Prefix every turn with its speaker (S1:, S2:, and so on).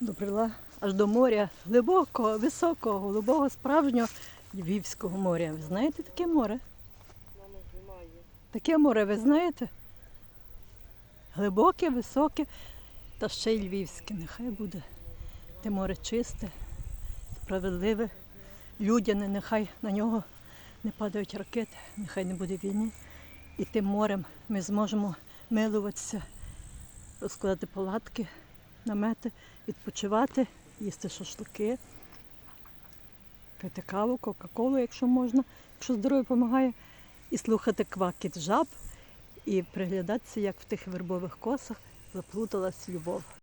S1: Добрила аж до моря, глибокого, високого, голубого, справжнього Львівського моря. Ви знаєте таке море? Таке море, ви знаєте? Глибоке, високе, та ще й львівське. Нехай буде. Те море чисте, справедливе, людяне, нехай на нього не падають ракети, нехай не буде війни. І тим морем ми зможемо милуватися, розкладати палатки, намети, відпочивати, їсти шашлики, пити каву, кока-колу, якщо можна, якщо здоров'я допомагає, і слухати квакіт жаб, і приглядатися, як в тих вербових косах заплуталась любов.